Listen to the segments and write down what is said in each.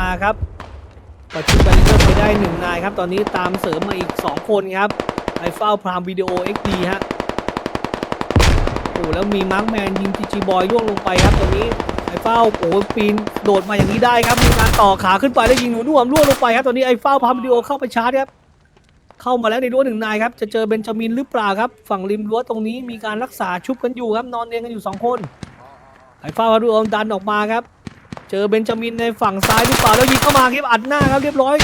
มาครับปัจจุบันก็ไปได้หนึ่งนายครับ ตอนนี้ตามเสริมมาอีก 2 คนครับไอเฝ้าพรามวิดีโอ XD ฮะโอ้แล้วมีมาร์คแมนยิงจีจีบอยล่วงลงไปครับตอนนี้ไอเฝ้าโอ้ปีนโดดมาอย่างนี้ได้ครับมีการต่อขาขึ้นไปแล้วยิงหนูน่วมล่วงลงไปครับตอนนี้ไอเฝ้าพรามวิดีโอเข้าไปชาร์จครับเข้ามาแล้วในรั้วหนึ่งนายครับจะเจอเบนจามินหรือเปล่าครับ ฝั่งริมรั้วตรงนี้มีการรักษาชุบกันอยู่ครับนอนเรียงกันอยู่ 2 คนไอ้ฟ้าพาดูอดันออกมาครับ เจอเบนจามินในฝั่งซ้ายหรือเปล่าแล้วยิงเข้ามาครับอัดหน้าครับเรียบร้อย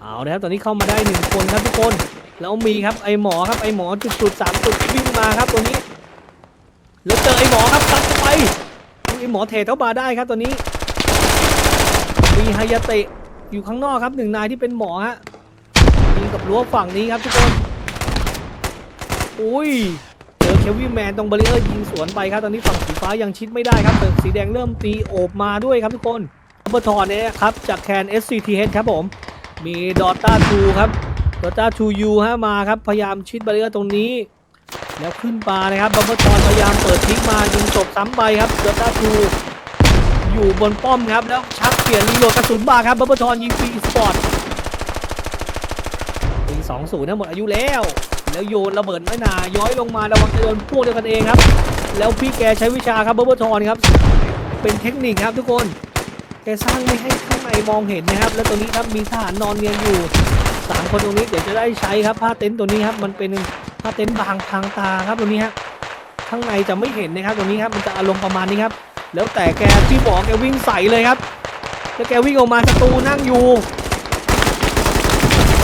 เอาและครับตอนนี้เข้ามาได้หนึ่งคนครับทุกคน แล้วมีครับไอหมอครับไอหมอจุดจุดสามจุดวิ่งมาครับตัวนี้ แล้วเจอไอหมอครับตัดเข้าไปไอหมอเทเข้ามาได้ครับตัวนี้ มีไฮยาเตะอยู่ข้างนอกครับหนึ่งนายที่เป็นหมอฮะยิงกับรั้วฝั่งนี้ครับทุกคน อุ้ย เจอเควิแมนตรงบริเออร์ยิงสวนไปครับ ตอนนี้ฝั่งสีฟ้ายังชิดไม่ได้ครับแต่สีแดงเริ่มตีโอบมาด้วยครับทุกคนอุปทอนเนี่ยครับ จากแคน SCTH ครับผม มีดอต้าทูครับดอต้าทูยูฮะมาครับ พยายามชิดบริเออร์ตรงนี้ แล้วขึ้นปานะครับบัมเบิลทอนพยายามเปิดทิ้งมายิงจบซ้ำไปครับดอต้าทูอยู่บนป้อมครับ แล้วชักเปลี่ยนรีโหลดกระสุนมาครับบับเบิลทอนยิงฟรีสปอร์ตปีสองศูนย์นะหมดอายุแล้ว แล้วโยนระเบิดไม่นาย้อยลงมาระวังจะโดนพวกเดียวกันเองครับ แล้วพี่แกใช้วิชาครับเบับเบิลทอนครับ เป็นเทคนิคครับทุกคนแกสร้างไม่ให้ข้างในมองเห็นนะครับ แล้วตรงนี้ครับมีทหารนอนเนียนอยู่สามคนตรงนี้เดี๋ยวจะได้ใช้ครับผ้าเต็นท์ตัวนี้ครับมันเป็นผ้าเต็นท์บางทางตาครับตัวนี้ฮะข้างในจะไม่เห็นนะครับตัวนี้ครับมันจะอารมณ์ประมาณนี้ครับ แล้วแต่แกที่บอกแกวิ่งใส่เลยครับ แล้วแกวิ่งออกมาศัตรูนั่งอยู่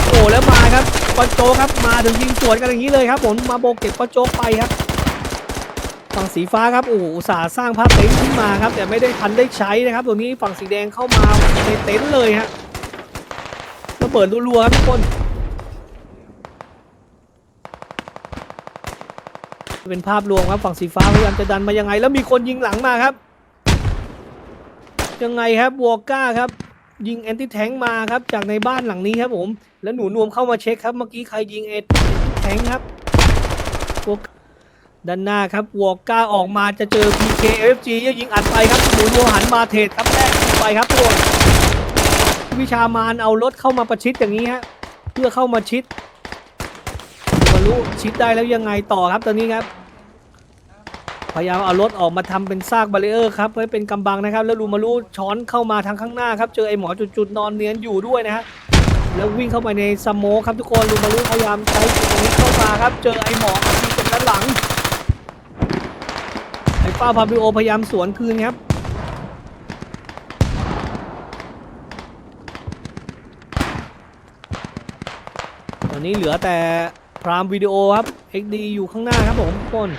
โอ้แล้วมาครับ ปอโจครับ มาถึงยิงสวนกันอย่างนี้เลยครับผมมาโบกเก็บปอโจไปครับฝั่งสีฟ้าครับโอ้โหสาสร้างภาพเต็นท์ขึ้นมาครับ แต่ไม่ได้ทันได้ใช้นะครับตัวนี้ฝั่งสีแดงเข้ามาในเต็นท์เลยฮะระเบิดรัวๆครับทุกคน เป็นภาพรวมครับฝั่งสีฟ้าพยายามจะดันมายังไง แล้วมีคนยิงหลังมาครับ ยังไงครับวอลก้าครับ ยิงแอนติแทงมาครับจากในบ้านหลังนี้ครับผม แล้วหนูนวมเข้ามาเช็คครับเมื่อกี้ใครยิงเอ็ดแทงครับ Walker ด้านหน้าครับวอก้าออกมาจะเจอ PKFG ยิงอัดไปครับหนูนวมหันมาเทรดครับแรกไปครับทุกคนวิชามานเอารถเข้ามาประชิดอย่างนี้ฮะเพื่อเข้ามาชิดมารู้ชิดได้แล้วยังไงต่อครับตอนนี้ครับ พยายามเอารถออกมาทำเป็นซากบารีเออร์ครับไว้เป็นกำบังนะครับ แล้วลูมารูช้อนเข้ามาทางข้างหน้าครับ เจอไอ้หมอจุดๆนอนเนียนอยู่ด้วยนะฮะแล้ววิ่งเข้าไปในสโมครับทุกคนลูมารูพยายามใช้จุดตรงนี้เข้ามาครับ เจอไอ้หมอครับที่ตรงด้านหลังไอ้ป้าพาบิโอพยายามสวนคืนครับตอนนี้เหลือแต่พรามวิดีโอครับ XD อยู่ข้างหน้าครับผมทุกคน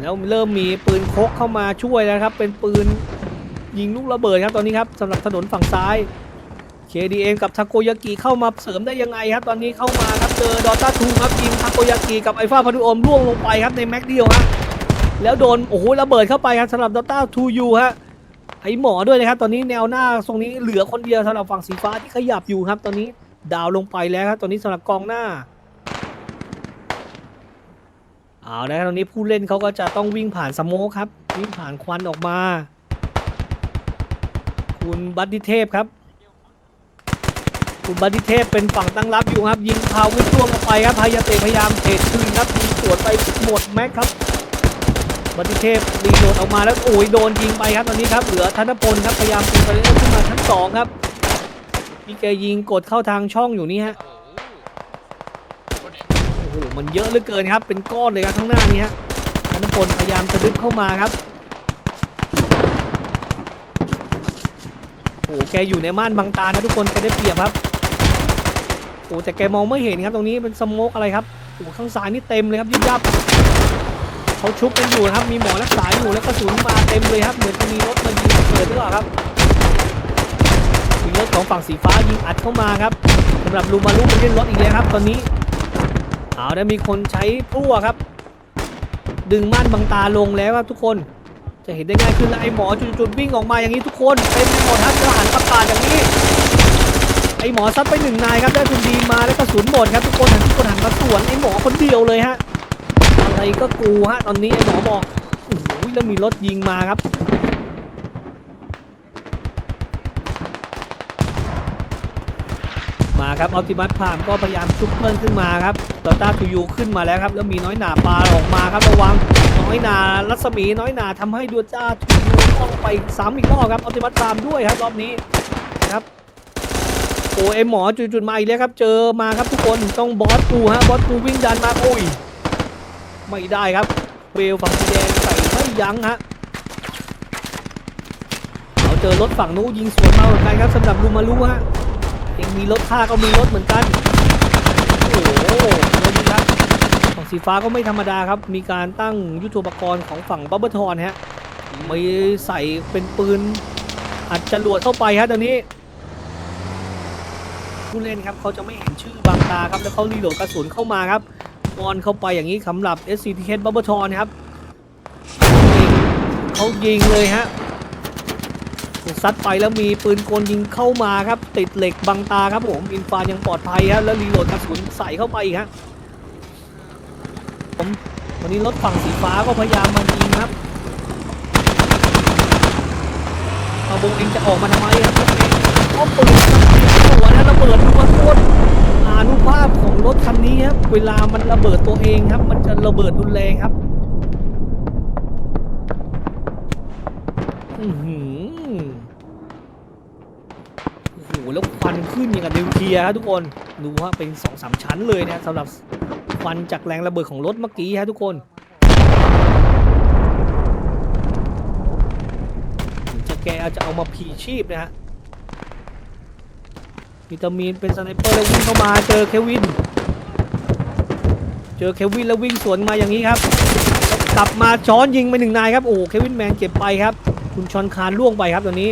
แล้วเริ่มมีปืนโคกเข้ามาช่วยแล้วครับ เป็นปืนยิงลูกระเบิดครับตอนนี้ครับสำหรับถนนฝั่งซ้าย KDM กับทาโกยากิเข้ามาเสริมได้ยังไงครับ ตอนนี้เข้ามาครับเจอดอต้าทูครับยิงทาโกยากิกับไอฟ้าพารุอมร่วงลงไปครับในแม็กเดียวฮะแล้วโดนโอ้โหระเบิดเข้าไปครับสำหรับดอต้าทูยูฮะไอหมอด้วยนะครับตอนนี้แนวหน้าตรงนี้เหลือคนเดียวสำหรับฝั่งสีฟ้าที่ขยับอยู่ครับ ตอนนี้ดาวลงไปแล้วครับตอนนี้สำหรับกองหน้า เอาละครับตอนนี้ผู้เล่นเขาก็จะต้องวิ่งผ่านสโมคครับ วิ่งผ่านควันออกมา คุณบัตติเทพครับ คุณบัตติเทพเป็นฝั่งตั้งรับอยู่ครับ ยิงพาวิทล่วงออกไปครับพายาเตพยายามเทคืนครับยิงสวนไปหมดแม็กครับ บัตติเทพรีโหลดออกมาแล้วโอ้ยโดนยิงไปครับตอนนี้ครับเหลือธนพลครับพยายามปีนไปเรื่อยขึ้นมาชั้นสองครับมีแกยิงกดเข้าทางช่องอยู่นี่ฮะ หมันเยอะเหลือเกินครับ เป็นก้อนเลยครับข้างหน้านี้ฮะธนพลพยายามจะดึงเข้ามาครับโอ้โหแกอยู่ในม่านบังตานะทุกคนแกได้เปรียบครับโอ้โหแต่แกมองไม่เห็นครับตรงนี้เป็นสโมกอะไรครับโอ้โหข้างซ้ายนี่เต็มเลยครับยิบยับเขาชุบกันอยู่นะครับมีหมอรักษาอยู่แล้วกระสุนมาเต็มเลยครับเหมือนจะมีรถมายิงเปิดหรือเปล่าครับมีรถของฝั่งสีฟ้ายิงอัดเข้ามาครับสำหรับลูมารุมันเล่นรถอีกแล้วครับ ตอนนี้ เอาได้มีคนใช้พลั่วครับ ดึงม่านบังตาลงแล้วครับทุกคน จะเห็นได้ง่ายขึ้นแล้วไอ้หมอจุดๆวิ่งออกมาอย่างนี้ทุกคนเป็นหมอทัศน์ทหารประกาศอย่างนี้ ไอ้หมอซัดไปหนึ่งนายครับได้คุณดีมาแล้วกระสุนหมดครับทุกคนหันทุกคนหันมาสวนไอ้หมอคนเดียวเลยฮะอะไรก็กูฮะตอนนี้ไอ้หมอบอกโอ้โหแล้วมีรถยิงมาครับ มาครับออ t ติมัสพามก็พยายามชุบเพิ่มขึ้นมาครับตต้าทูยูขึ้นมาแล้วครับแล้วมีน้อยหนาปลาออกมาครับระวังน้อยหนารัศมีน้อยหนาทำให้ดูต้าทูยูต้องไปซ้ำอีกรอบครับออ t ติมัสพามด้วยครับรอบนี้ครับโอ้เอ็มหมอจุดๆมาอีกแล้วครับ เจอมาครับทุกคนต้องบอสกูฮะบอสกูวิ่งดันมาโอ้ยไม่ได้ครับเวลฝั่งสีแดงใส่ไม่ยั้งฮะเอาเจอรถฝั่งนู้ยิงสวนมาเหมือนกันครับสำหรับลูมารุฮะ ยังมีรถค่าก็มีรถเหมือนกัน โอ้โหแล้วนี่ครับฝั่งสีฟ้าก็ไม่ธรรมดาครับ มีการตั้งยุทโธปกรณ์ของฝั่งบับเบิลทอนฮะไม่ใส่เป็นปืนอัดจรวดเข้าไปฮะตอนนี้ผู้เล่นครับเขาจะไม่เห็นชื่อบางตาครับแล้วเขารีโหลดกระสุนเข้ามาครับบอลเข้าไปอย่างนี้สำหรับ SCTH b u b b l e t o n ครับเขายิงเลยฮะ ซัดไปแล้วมีปืนกลยิงเข้ามาครับ ติดเหล็กบังตาครับผมอินฟายังปลอดภัยครับแล้วรีโหลดกระสุนใส่เข้าไปอีกฮะผมวันนี้รถฝั่งสีฟ้าก็พยายามมายิงครับเอาวงเองจะออกมาทำไมครับเพราปืนหัวนะระเบิดทุกคนอานุภาพของรถคันนี้ครับเวลามันระเบิดตัวเองครับ มันจะระเบิดรุนแรงครับ อืโอ้ ควันขึ้นอย่างกับนิวเคลียร์ฮะทุกคนดูว่าเป็นสองสามชั้นเลยนะสำหรับควันจากแรงระเบิดของรถเมื่อกี้ฮะทุกคนจะแกอาจะเอามาพีชีพนะฮะวิตามินเป็นสไนเปอร์แล้ววิ่งเข้ามาเจอเควิน เจอเควินแล้ววิ่งสวนมาอย่างนี้ครับกลับมาช้อนยิงไปหนึ่งนายครับโอ้เควินแมนเจ็บไปครับ คุณชอนคานล่วงไปครับตอนนี้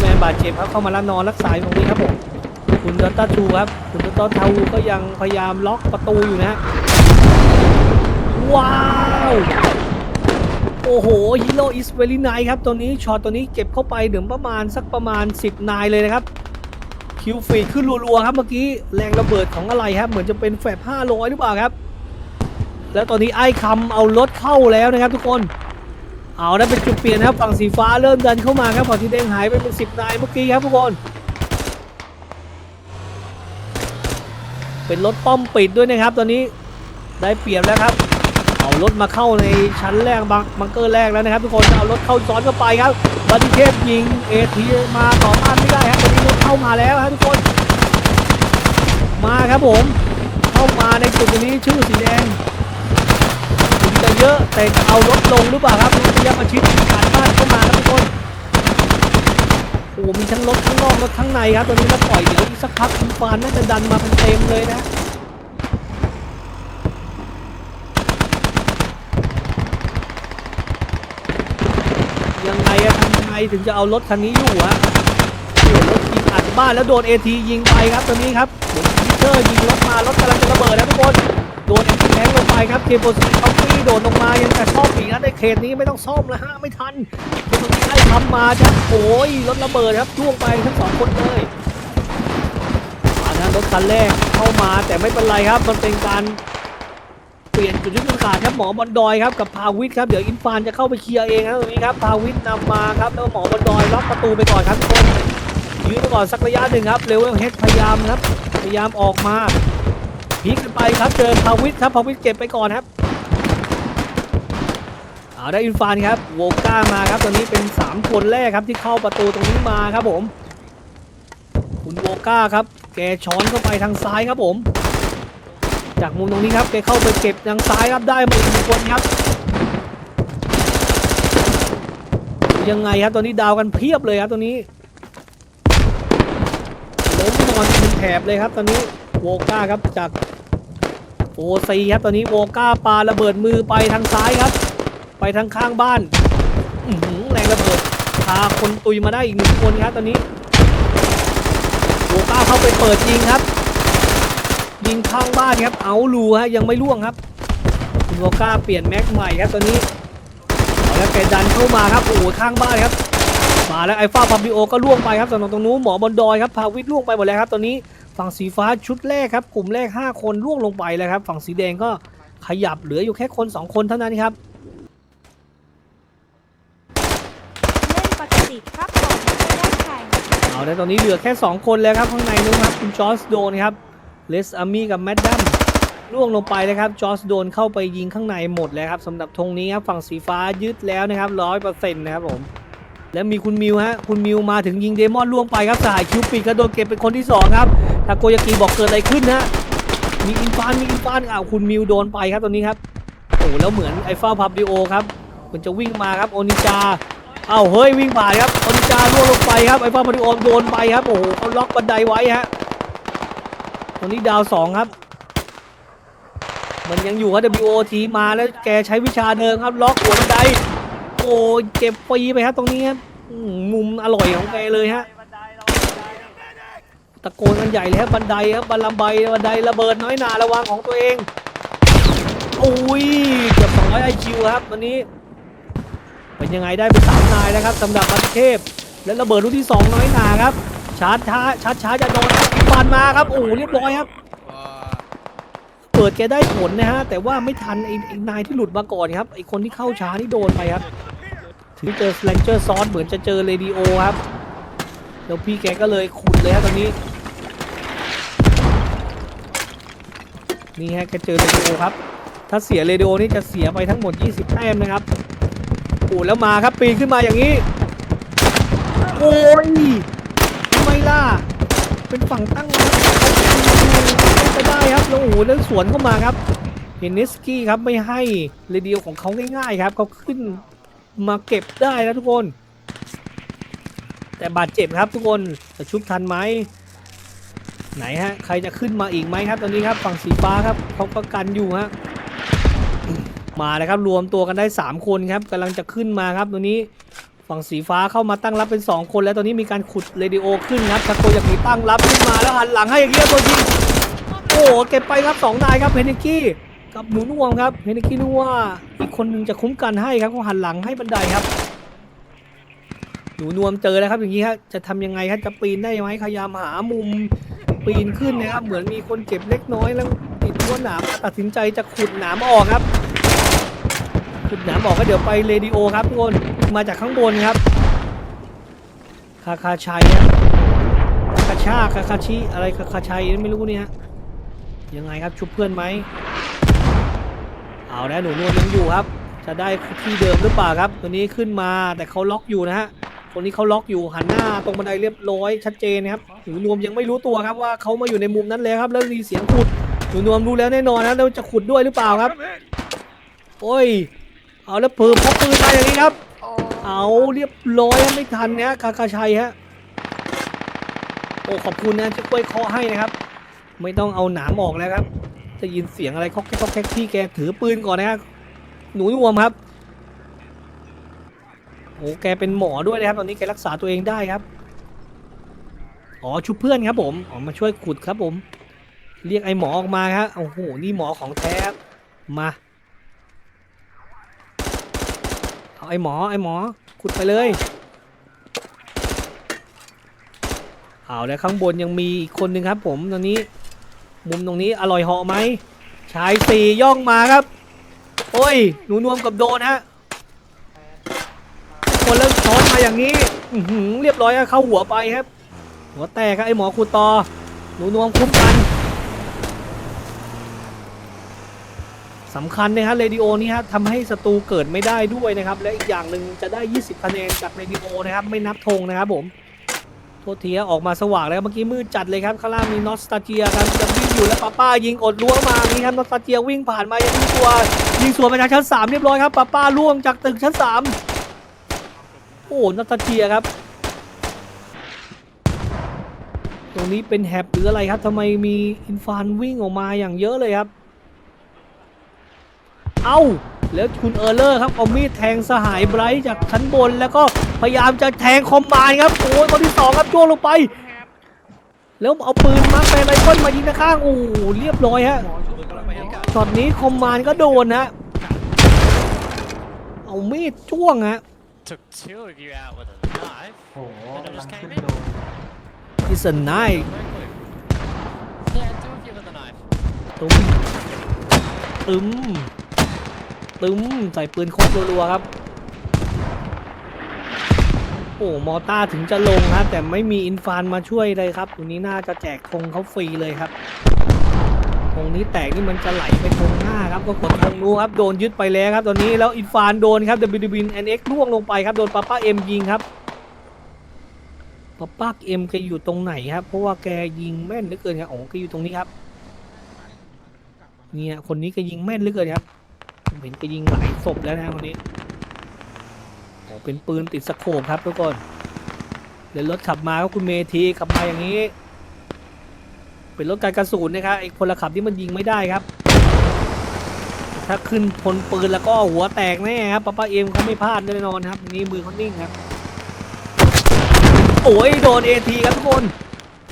แมนบาดเจ็บครับเข้ามารับนอนรักษาอยู่ตรงนี้ครับผมคุณดอตตาทูครับคุณดอตตาทูก็ยังพยายามล็อกประตูอยู่นะฮะว้าวโอ้โหฮีโร่อิสเวลีไนครับตัวนี้ช็อตตัวนี้เก็บเข้าไปถึงประมาณสักประมาณ 10 นายเลยนะครับคิวฟีดขึ้นรัวๆครับเมื่อกี้แรงระเบิดของอะไรครับเหมือนจะเป็นแฟบ500 หรือเปล่าครับ แล้วตอนนี้ไอ้คำเอารถเข้าแล้วนะครับทุกคน เอาได้เป็นจุดเปลี่ยนนะครับฝั่งสีฟ้าเริ่มดันเข้ามาครับฝั่งสีแดงหายไปเป็นสิบนายเมื่อกี้ครับทุกคน เป็นรถป้อมปิดด้วยนะครับ ตอนนี้ได้เปรียบแล้วครับ เอารถมาเข้าในชั้นแรกบังบังเกอร์แรกแล้วนะครับ ทุกคนเอารถเข้าซ้อนเข้าไปครับบัตติเทพยิงเอทีมาต่อต้านไม่ได้ครับตอนนี้รถเข้ามาแล้วครับทุกคน มาครับผม เข้ามาในจุดตรงนี้ชื่อสีแดงถึงจะเยอะแต่เอารถลงหรือเปล่าครับ พยายามมาชิดผ่านบ้านเข้ามาครับทุกคนโอ้มีทั้งรถข้งนอกรถข้งในครับตอนนี้แล้วปล่อยเดี๋ยวอีกสักพักคุณฟานน่าจะดันมาเป็นเต็มเลยนะยังไงอะทำยังไงถึงจะเอารถคันนี้อยู่ฮะโอ้โหรถยิงอัดบ้านแล้วโดนเอทียิงไปครับตอนนี้ครับเดี๋ยวพิเตอร์ยิงรถมารถกำลังจะระเบิดนะทุกคนโดนเอ็มแทงลงไปครับเคโบซีท็อปปี้ โดดลงมายังแต่ซ่อมอีกนะในเขตนี้ไม่ต้องซ่อมแล้วฮะไม่ทันตรงนี้ไล่ทำมาครับโอ้ยรถระเบิดครับช่วงไปทั้งสองคนเลยมานะรถคันแรกเข้ามาแต่ไม่เป็นไรครับมันเป็นการเปลี่ยนจุดยุทธศาสตร์ครับหมอบอลดอยครับกับพาวิทครับเดี๋ยวอินฟานจะเข้าไปเคลียร์เองครับตรงนี้ครับพาวิทนำมาครับแล้วหมอบอลดอยล็อกประตูไปก่อนครับทุกคนยืนไปก่อนสักระยะหนึ่งครับเร็วเฮดพยายามครับพยายามออกมาพลิกกันไปครับเจอพาวิทครับพาวิทเก็บไปก่อนครับ เอาได้อินฟานครับโวก้ามาครับตอนนี้เป็น 3 คนแรกครับที่เข้าประตูตรงนี้มาครับผม คุณโวก้าครับ แกช้อนเข้าไปทางซ้ายครับผม จากมุมตรงนี้ครับแกเข้าไปเก็บทางซ้ายครับได้มาอีกหนึ่งคนครับยังไงครับตอนนี้ดาวกันเพียบเลยครับตอนนี้ล้มนอนเป็นแถบเลยครับ ตอนนี้โวก้าครับจากโอซีครับตอนนี้โวก้าปาระเบิดมือไปทางซ้ายครับ ไปทางข้างบ้านแรงระเบิดพาคนตุยมาได้อีกหนึ่งคนครับตอนนี้โวก้าเข้าไปเปิดยิงครับ ยิงข้างบ้านครับเอาลูฮะยังไม่ล่วงครับคุณโวก้าเปลี่ยนแม็กใหม่ครับตอนนี้เอาแล้วแกดันเข้ามาครับโอ้ข้างบ้านครับมาแล้วไอ้ฟ้าพับบิโอก็ล่วงไปครับสำหรับตรงนู้นหมอบอลดอยครับพาวิทย์ล่วงไปหมดแล้วครับตอนนี้ฝั่งสีฟ้าชุดแรกครับ กลุ่มแรก 5 คนล่วงลงไปแล้วครับ ฝั่งสีแดงก็ขยับเหลืออยู่แค่คน 2 คนเท่านั้นครับ เล่นปกติครับผมไม่ได้แข่งเอาแล้วตอนนี้เหลือแค่ 2 คนแล้วครับ ข้างในนู้นครับ คุณจอร์สโดนครับเลสอามี่กับแมดดัมล่วงลงไปเลยครับจอร์สโดนเข้าไปยิงข้างในหมดแล้วครับสำหรับธงนี้ครับฝั่งสีฟ้ายึดแล้วนะครับร้อยเปอร์เซ็นต์นะครับผมแล้วมีคุณมิวฮะคุณมิวมาถึงยิงเดมอนล่วงไปครับสหายคิวปิดก็โดนเก็บเป็นคนที่สองครับทาโกยากิบอกเกิดอะไรขึ้นฮะมีอินฟานมีอินฟานอ้าวคุณมิวโดนไปครับตอนนี้ครับโอ้แล้วเหมือนไอฟ้าพับดิโอครับมันจะวิ่งมาครับโอนิจา เอ้าเฮ้ยวิ่งผ่านครับอนิจาล่วงลงไปครับไอ้ฟ้าพับดิโอโดนไปครับโอ้โหเขาล็อกบันไดไว้ฮะตอนนี้ดาวสองครับ มันยังอยู่ครับ WOT มาแล้วแกใช้วิชาเดิมครับ ล็อกหัวบันไดโอ้เจ็บปีไปครับตรงนี้ครับมุมอร่อยของแกเลยฮะตะโกนกันใหญ่เลยครับบันไดครับบันลำไบบันไดระเบิดน้อยหนาระวังของตัวเองโอ้ยเกือบ200 IQ ครับวันนี้ เป็นยังไงได้ไปสามนายนะครับสำหรับบันเทพ และระเบิดลูกที่ 2 น้อยหนาครับ ชาร์จช้าชาร์จช้าจะโดนครับฟันมาครับโอ้เรียบร้อยครับ เปิดแกได้ผลนะฮะแต่ว่าไม่ทันไอ้ไอ้นายที่หลุดมาก่อนครับไอ้คนที่เข้าช้านี่โดนไปครับ ถึงเจอสเลนเจอร์ซอสเหมือนจะเจอเรดิโอครับแล้วพี่แกก็เลยขุดเลยครับตอนนี้นี่ฮะแกเจอเรดิโอครับ ถ้าเสียเรดิโอนี่จะเสียไปทั้งหมด 20 แต้มนะครับ โอ้แล้วมาครับปีนขึ้นมาอย่างนี้ โอ้ยทำไมล่ะ เป็นฝั่งตั้งรับไปได้ครับแล้วโอ้โหแล้วสวนเข้ามาครับเฮนนิสกี้ครับไม่ให้เรดิโอของเขาง่ายๆครับเขาขึ้นมาเก็บได้นะทุกคน แต่บาดเจ็บครับทุกคนจะชุบทันไหมไหนฮะ ใครจะขึ้นมาอีกไหมครับ ตอนนี้ครับฝั่งสีฟ้าครับเขาก็กันอยู่ฮะ มาเลยครับรวมตัวกันได้ 3 คนครับกำลังจะขึ้นมาครับตัวนี้ฝั่งสีฟ้าเข้ามาตั้งรับเป็น 2 คนแล้วตอนนี้มีการขุดเรดิโอขึ้นครับตะโกยากิตั้งรับขึ้นมาแล้วหันหลังให้อย่างเงี้ยตัวจริงโอ้โหเก็บไปครับสองนายครับเพนนิกี้กับหนูน่วงครับเพนนิกี้นุ่ว่าอีกคนนึงจะคุ้มกันให้ครับเขาหันหลังให้บันไดครับหนูนวมเจอแล้วครับอย่างนี้ครับจะทำยังไงครับจะปีนได้ไหมพยายามหามุมปีนขึ้นนะครับเหมือนมีคนเจ็บเล็กน้อยแล้วติดรั้วหนามตัดสินใจจะขุดหนามออกครับ ขุดหนามออกก็เดี๋ยวไปเรดิโอครับทุกคนมาจากข้างบนครับ คาคาชัยฮะคาคาชาคาคาชิอะไรคาคาชัยไม่รู้เนี่ยยังไงครับชุบเพื่อนไหมเอาแล้วหนูนวลยังอยู่ครับ จะได้ที่เดิมหรือเปล่าครับ ตัวนี้ขึ้นมาแต่เขาล็อกอยู่นะฮะคนนี้เขาล็อกอยู่หันหน้าตรงบันไดเรียบร้อยชัดเจนนะครับหนูนวมยังไม่รู้ตัวครับว่าเขามาอยู่ในมุมนั้นแล้วครับ แล้วมีเสียงขุดหนูนวมรู้แล้วแน่นอนนะแล้วจะขุดด้วยหรือเปล่าครับ โอ้ย เอาแล้วเพิ่มพกปืนมาอย่างนี้ครับ เอาเรียบร้อยครับไม่ทันนะคาคาชัยฮะโอ้ขอบคุณนะที่ช่วยเคาะให้นะครับ ไม่ต้องเอาหนามออกแล้วครับ จะยินเสียงอะไรเคาะแคกเคาะแคกที่แกถือปืนก่อนนะครับหนูนวมครับโอ้แกเป็นหมอด้วยนะครับ ตอนนี้แกรักษาตัวเองได้ครับอ๋อชุบเพื่อนครับผมอ๋อมาช่วยขุดครับผม เรียกไอ้หมอออกมาครับโอ้โหนี่หมอของแท้ครับมา เอา ไอหมอไอหมอขุดไปเลยเอาแล้วข้างบนยังมีอีกคนหนึ่งครับ ผมตอนนี้ มุมตรงนี้อร่อยเหาะไหมชายสี่ย่องมาครับ โอ้ยหนูนวมกับโดนฮะคนเริ่มช้อนมาอย่างนี้เรียบร้อยอะเข้าหัวไปครับ หัวแตกครับไอหมอขุดต่อหนูนวมคุ้มกัน สำคัญนะครับเรดิโอนี้ครับทำให้ศัตรูเกิดไม่ได้ด้วยนะครับ และอีกอย่างหนึ่งจะได้ 20คะแนนจากเรดิโอนะครับ ไม่นับธงนะครับผมโทษทีออกมาสว่างแล้วเมื่อกี้มืดจัดเลยครับข้างล่างมีนอสตาเจียครับจะวิ่งอยู่แล้วป้าป้ายิงอดล้วงมานี่ครับนอสตาเจียวิ่งผ่านมายิงตัว ยิงสวนมาจากชั้น 3 เรียบร้อยครับป้าป้าล่วงจากตึกชั้น 3 โอ้นอสตาเจียครับตรงนี้เป็นแฮบหรืออะไรครับทำไมมีอินฟานวิ่งออกมาอย่างเยอะเลยครับ เอ้า แล้วคุณเออร์เลอร์ครับเอามีดแทงสหายไบรท์จากชั้นบนแล้วก็พยายามจะแทงคอมมานด์ครับ โอ้ยคนที่สองครับจ้วงลงไป แล้วเอาปืนมาเป็นไรเฟิลมายิงข้างๆโอ้โหเรียบร้อยฮะช็อตนี้คอมมานด์ก็โดนฮะเอามีดจ้วงฮะ Took two of you out with a knife. โอ้โห Then it กำลั just ง came ขึ้น in. โดน It's a knife Quickly. Yeah, two of you with a knife. ตุ้มตึม ตึมใส่ปืนโคตรรัวๆครับ โอ้มอต้าถึงจะลงครับแต่ไม่มีอินฟานมาช่วยเลยครับตรงนี้น่าจะแจกธงเขาฟรีเลยครับธงนี้แตกนี่มันจะไหลไปธงหน้าครับก็กดธงนู้นครับโดนยึดไปแล้วครับ ตอนนี้แล้วอินฟานโดนครับ WDB NX ล่วงลงไปครับโดนป้าป้าเอ็มยิงครับป้าป้าเอ็มแกอยู่ตรงไหนครับ เพราะว่าแกยิงแม่นเหลือเกินครับโอ้แกอยู่ตรงนี้ครับ เนี่ยคนนี้แกยิงแม่นเหลือเกินครับ ผมเห็นแกยิงหลายศพแล้วนะคนนี้โอ้เป็นปืนติดสโคปครับทุกคนเดี๋ยวรถขับมาก็คุณเมทีขับมาอย่างนี้ เป็นรถการกระสุนนะครับไอ้พลขับที่มันยิงไม่ได้ครับ ถ้าขึ้นพลปืนแล้วก็หัวแตกแน่ครับป้าป้าเอ็มเขาไม่พลาดแน่นอนครับนี่มือเขานิ่งครับ โอ้ยโดนเอทีครับทุกคน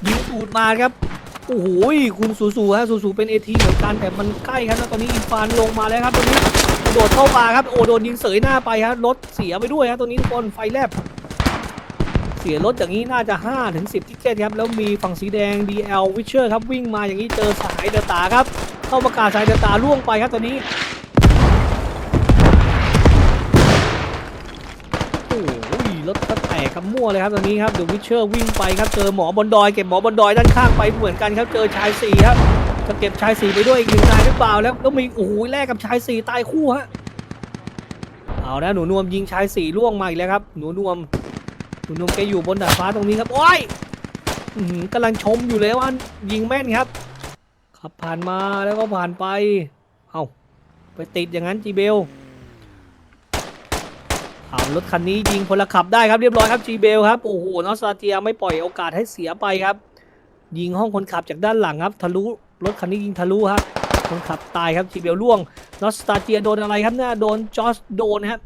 ยิงสูดมาครับ โอ้โหคุณสูสูฮะสูสูเป็นเอทีเหมือนกันแต่มันใกล้ครับแล้วตอนนี้อินฟานลงมาแล้วครับตอนนี้กระโดดเข้ามาครับโอ้โดนยิงเสยหน้าไปครับรถเสียไปด้วยครับตัวนี้ทุกคนไฟแลบเสียรถอย่างนี้น่าจะ5ถึง10ทิกเก็ตครับแล้วมีฝั่งสีแดง DL Witcher ครับวิ่งมาอย่างนี้เจอสายเดตาครับเข้าประกาศสายเดตาล่วงไปครับตัวนี้โอ้ยรถ ก็แตกกับมั่วเลยครับตอนนี้ครับเดอะวิเชอร์วิ่งไปครับเจอหมอบนดอยเก็บหมอบนดอยด้านข้างไปเหมือนกันครับเจอชายสี่ครับจะเก็บชายสี่ไปด้วยอีกหนึ่งนายหรือเปล่าแล้วแล้วมีโอ้โหแลกกับชายสี่ตายคู่ฮะเอาแล้วหนูนวมยิงชายสี่ล่วงมาอีกแล้วครับหนูนวมหนูนวมแกอยู่บนดาดฟ้าตรงนี้ครับโอ้ยกำลังชมอยู่เลยว่ายิงแม่นครับขับผ่านมาแล้วก็ผ่านไปเอาไปติดอย่างนั้นจีเบล เอารถคันนี้ยิงพลขับได้ครับเรียบร้อยครับจีเบลครับโอ้โหนอสตาเจียไม่ปล่อยโอกาสให้เสียไปครับ ยิงห้องคนขับจากด้านหลังครับ ทะลุรถคันนี้ยิงทะลุครับคนขับตายครับจีเบลล่วงนอสตาเจียโดนอะไรครับเนี่ยโดนจอสโดนครับ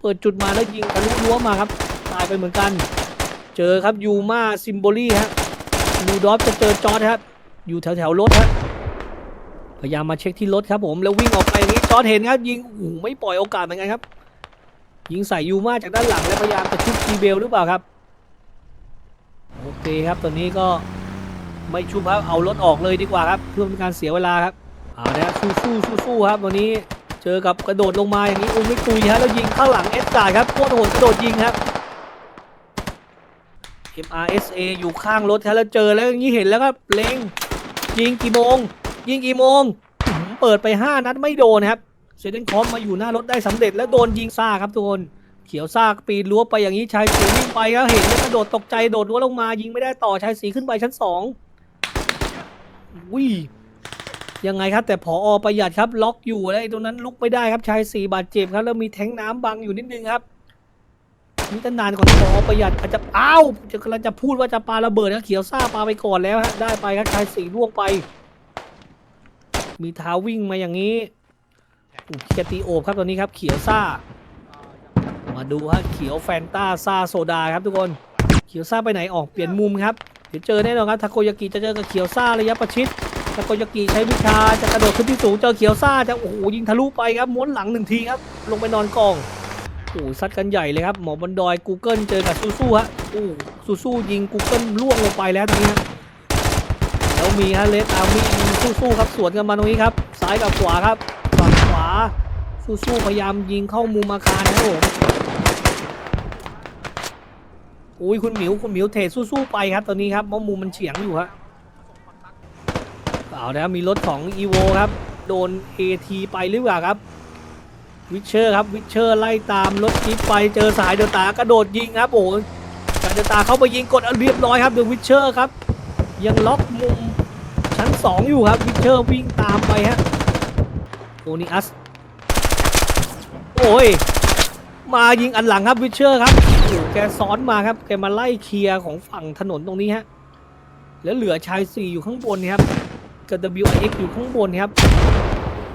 เปิดจุดมาแล้วยิงทะลุรั้วมาครับ ตายไปเหมือนกัน เจอครับยูมาซิมโบลี่ฮะลูดอฟจะเจอจอร์ดครับอยู่แถวแถวรถฮะพยายามมาเช็คที่รถครับผมแล้ววิ่งออกไปอย่างนี้จอร์ดเห็นครับยิงโอ้โหไม่ปล่อยโอกาสเหมือนกันครับ ยิงใส่ยูมาจากด้านหลังแล้วพยายามจะชุบจีเบลหรือเปล่าครับ โอเคครับตอนนี้ก็ไม่ชุบครับเอารถออกเลยดีกว่าครับเพื่อเป็นการเสียเวลาครับเอาละสู้สู้สู้สู้ครับวันนี้เจอกับกระโดดลงมาอย่างนี้อุ้มไม่ตุยฮะแล้วยิงข้างหลังเอสการ์ครับโคตรโหดกระโดดยิงครับ MRSA อยู่ข้างรถครับแล้วเจอแล้วอย่างนี้เห็นแล้วก็เล็งยิงกี่โมง ยิงกี่โมง เปิดไป 5 นัดไม่โดนครับ เซเดนคอมมาอยู่หน้ารถได้สำเร็จแล้วโดนยิงซ่าครับทุกคนเขียวซากปีนรั้วไปอย่างนี้ชายสีวิ่งไปแล้วเห็นแล้วกระโดดตกใจโดดรั้วลงมายิงไม่ได้ต่อชายสีขึ้นไปชั้นสองวิ่ยังไงครับ แต่พออประหยัดครับ ล็อกอยู่แล้วไอ้ตรงนั้นลุกไม่ได้ครับชายสี่บาดเจ็บครับแล้วมีแทงน้ำบังอยู่นิดนึงครับนี่ตั้งนานก่อนพอประหยัดอาจจะอ้าวจะกำลังจะพูดว่าจะปาระเบิดนะเขียวซ่าปาไปก่อนแล้วฮะได้ไปครับชายสี่ล่วงไป มีเท้าวิ่งมาอย่างนี้ อู้เคียตีโอบครับตอนนี้ครับเขียวซ่า มาดูฮะเขียวแฟนตาซาโซดาครับทุกคนเขียวซ่าไปไหนออกเปลี่ยนมุมครับเดี๋ยวเจอแน่นอนครับทาโกยากิจะเจอกับเขียวซ่าระยะประชิดทาโกยากิใช้วิชาจะกระโดดขึ้นที่สูงเจอเขียวซ่าจะโอ้โหยิงทะลุไปครับม้วนหลังหนึ่งทีครับลงไปนอนกองโอ้ซัดกันใหญ่เลยครับหมอบนดอย Google เจอกับซูซูฮะโอ้ซูซูยิง Google ล่วงลงไปแล้วตรงนี้ฮะแล้วมีฮะเลสอาร์มี่ยิงซูซูครับสวนกันมาตรงนี้ครับซ้ายกับขวาครับ ซูซูพยายามยิงเข้ามุมอาคารนะผมอุ้ยคุณหมิวคุณหมิวเทสู้ๆไปครับตอนนี้ครับเพราะมุมมันเฉียงอยู่ฮะเอานะครับมีรถของ e v o ครับ โดน AT ไปหรือเปล่าครับวิเชอร์ครับวิเชอร์ไล่ตามรถจิ๊บไปเจอสายเดลตากระโดดยิงครับโอ้ยสายเดลตาเข้าไปยิงกดอันเรียบร้อยครับเดอะวิเชอร์ครับ ยังล็อกมุมชั้น 2 อยู่ครับวิเชอร์วิ่งตามไปฮะโอนิอัส โอ้ย มายิงอันหลังครับวิเชอร์ครับแกซ้อนมาครับ แกมาไล่เคลียร์ของฝั่งถนนตรงนี้ฮะ แล้วเหลือชายสี่อยู่ข้างบนครับกับ WX อยู่ข้างบนครับ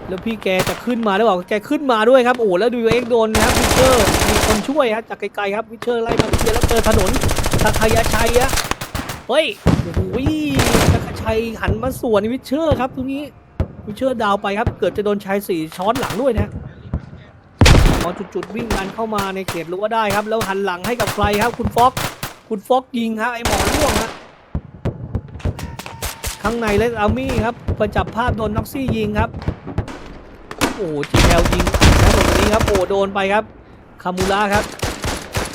แล้วพี่แกจะขึ้นมาหรือเปล่า แกขึ้นมาด้วยครับ โอ้แล้ว WX โดนนะครับวิเชอร์ มีคนช่วยครับจากไกลๆครับวิเชอร์ไล่มาเคลียร์แล้วเจอถนนทาคายาชัยอะเฮ้ย โอ้โหทาคาชัยหันมาสวนวิเชอร์ครับตรงนี้วิเชอร์ดาวไปครับ เกิดจะโดนชายสี่ช้อนหลังด้วยนะ จุดๆวิ่งกันเข้ามาในเขตรั้วได้ครับ แล้วหันหลังให้กับใครครับ คุณฟอกคุณฟอกยิงฮะไอหมอล่วงฮะข้างในเลสอาร์มี่ครับประจับภาพโดนน็อกซี่ยิงครับ โอ้จีแอลยิงแล้วตรงนี้ครับโอ้โดนไปครับคามูระครับ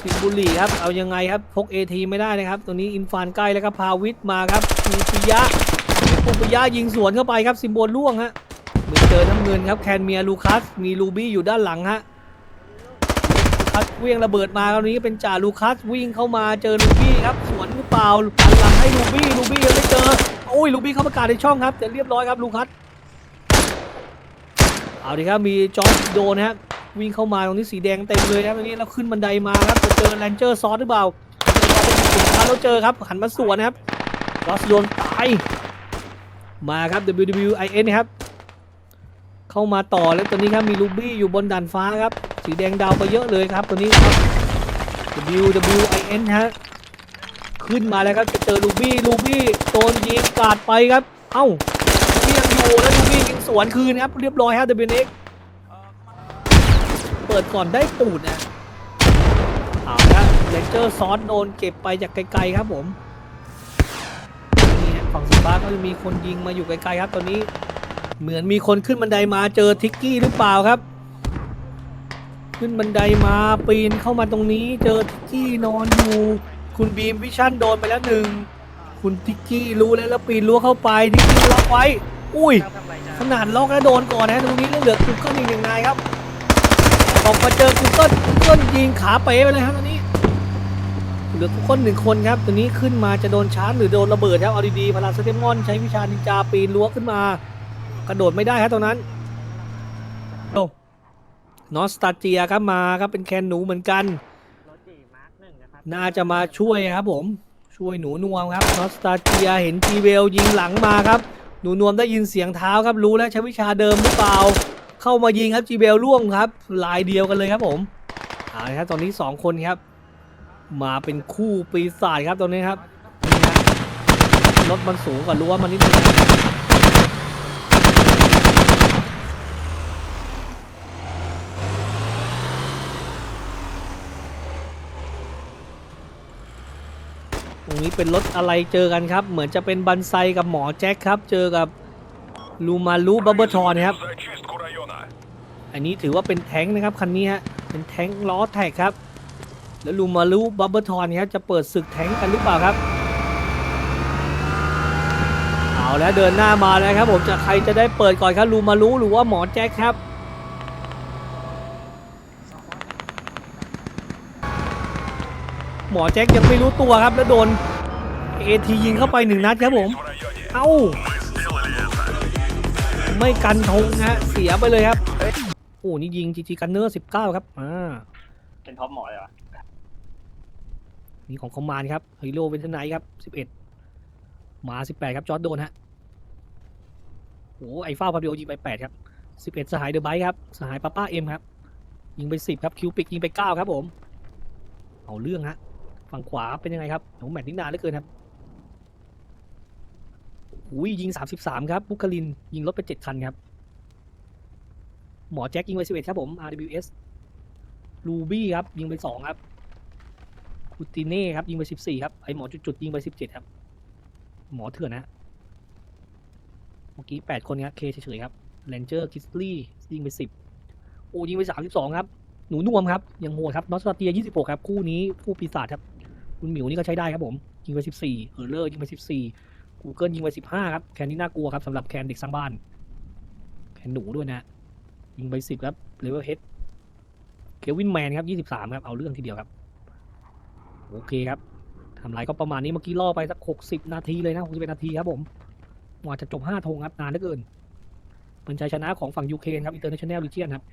สิงบุรีครับเอายังไงครับพกเอทีไม่ได้นะครับตัวนี้อินฟานใกล้แล้วก็พาวิทมาครับมีปิยะปุปิยะยิงสวนเข้าไปครับซิมโบลล่วงฮะเหมือนเจอน้ำเงินครับแคนเมียลูคัสมีลูบี้อยู่ด้านหลังฮะ คัสเวียงระเบิดมาคราวนี้เป็นจ่าลูคัสวิ่งเข้ามาเจอลูบี้ครับสวนหรือเปล่าหันหลังให้ลูบี้ลูบี้ยังไม่เจอโอ้ยลูบี้เข้าประกาศในช่องครับแต่เรียบร้อยครับลูคัสเอาดิครับมีจอร์จโดนนะครับวิ่งเข้ามาตรงนี้สีแดงเต็มเลยครับตรงนี้แล้วขึ้นบันไดมาครับจะเจอแรนเจอร์ซอสหรือเปล่าถ้าแล้วเจอครับหันมาสวนนะครับรอสโดนตายมาครับ WWIN นะครับเข้ามาต่อแล้วตัวนี้ครับมีลูบี้อยู่บนด่านฟ้าครับ สีแดงดาวไปเยอะเลยครับตัวนี้ครับ WWIN ฮะขึ้นมาแล้วครับจะเจอลูบี้ลูบี้โดนยิงกาดไปครับ เอ้าลูบี้ยังอยู่แล้วลูบี้ยิงสวนคืนครับ เรียบร้อยครับ WNX เปิดก่อนได้ปูดนะเอาละเลนเจอร์ซอสโดนเก็บไปจากไกลๆครับผมนี่ฮะฝั่งสีฟ้าก็จะมีคนยิงมาอยู่ไกลๆครับตอนนี้เหมือนมีคนขึ้นบันไดมาเจอทิกกี้หรือเปล่าครับ ขึ้นบันไดมาปีนเข้ามาตรงนี้เจอทิกกี้นอนอยู่คุณบีมวิชั่นโดนไปแล้วหนึ่งคุณทิกกี้รู้แล้วแล้วปีนรั้วเข้าไปทิกกี้ล็อกไว้ อุ้ยขนาดล็อกแล้วโดนก่อนนะตรงนี้เหลือกูเกิลอีกหนึ่งนายครับออกมาเจอกูเกิลกูเกิลยิงขาเป๋ไปเลยครับตอนนี้เหลือกูเกิลหนึ่งคนครับตัวนี้ขึ้นมาจะโดนชาร์จหรือโดนระเบิดครับเอาดีๆพลาสเตมอนใช้วิชานินจาปีนรั้วขึ้นมา กระโดดไม่ได้ครับตรงนั้นโอ้ นอสตาเจียครับมาครับเป็นแคนหนูเหมือนกัน น่าจะมาช่วยครับผมช่วยหนูนวมครับนอสตาเจียเห็นทีเวลยิงหลังมาครับ หนูนวมได้ยินเสียงเท้าครับรู้แล้วใช้วิชาเดิมหรือเปล่า เข้ามายิงครับจีเบลล่วงครับลายเดียวกันเลยครับผมเอาละครับตอนนี้สองคนครับ มาเป็นคู่ปีศาจครับตรงนี้ครับนี่ฮะรถมันสูงกว่ารั้วมันนิดนึงตรงนี้ เป็นรถอะไรเจอกันครับ เหมือนจะเป็นบันไซกับหมอแจ็คครับ เจอกับลูมาลูบับเบอร์ทอนครับ อันนี้ถือว่าเป็นแท้งนะครับคันนี้ฮะ เป็นแท้งล้อแท็กครับ แล้วลูมาลูบับเบอร์ทอนครับจะเปิดศึกแท้งกันหรือเปล่าครับเอาแล้วเดินหน้ามาแล้วครับ ผมจะใครจะได้เปิดก่อนครับลูมาลูหรือว่าหมอแจ็คครับหมอแจ็คยังไม่รู้ตัวครับ แล้วโดน เอทียิงเข้าไปหนึ่งนัดครับผม เอ้า ไม่กันทงฮะ เสียไปเลยครับ โอ้นี่ยิงจีจีกันเนอร์สิบเก้าครับอ่าเป็นท็อปหมอเลยวะนี่ของคอมมานครับฮีโร่เวนทนายครับสิบเอ็ดมาสิบแปดครับจอร์ดโดนฮะโอ้ไอ้ฟ้าพาเดีโอยิงไปแปดครับสิบเอ็ดสหายเดอะไบค์ครับสหายป้าป้าเอ็มครับ ยิงไปสิบครับคิวปิกยิงไปเก้าครับผม เอาเรื่องฮะฝั่งขวาเป็นยังไงครับโอ้แมตช์นี้นานเหลือเกินครับ อุ้ยยิง 33 ครับบุคลินยิงรถไป 7 คันครับ หมอแจ็คยิงไป 11 ครับผม RWS ลูบี้ครับ ยิงไป 2 ครับคูติเน่ครับ ยิงไป 14 ครับ ไอหมอจุดๆยิงไป 17 ครับ หมอเถื่อนนะเมื่อกี้ 8 คนครับเคเฉยๆครับแลนเจอร์คิสลี่ยิงไป 10 โอ้ยิงไป 32 ครับ หนูนวมครับ ยังโหดครับนอสตาเตีย 26 ครับ คู่นี้คู่ปีศาจครับ คุณหมิวนี่ก็ใช้ได้ครับผม ยิงไป 14เออร์เลอร์ยิงไป 14 Google ยิงไปสิบห้าครับ แคนนี้น่ากลัวครับสำหรับแคนเด็กสร้างบ้าน แคนหนูด้วยนะ ยิงไปสิบครับเลเวลเฮดเควินแมนครับยี่สิบสามครับ เอาเรื่องทีเดียวครับ โอเคครับทำลายก็ประมาณนี้เมื่อกี้ล่อไปสักหกสิบนาทีเลยนะหกสิบนาทีครับผมกว่าจะจบห้าธงครับนานเหลือเกินเป็นชัยชนะของฝั่งยูเครนครับอินเตอร์เนชั่นแนลลิเจียนครับ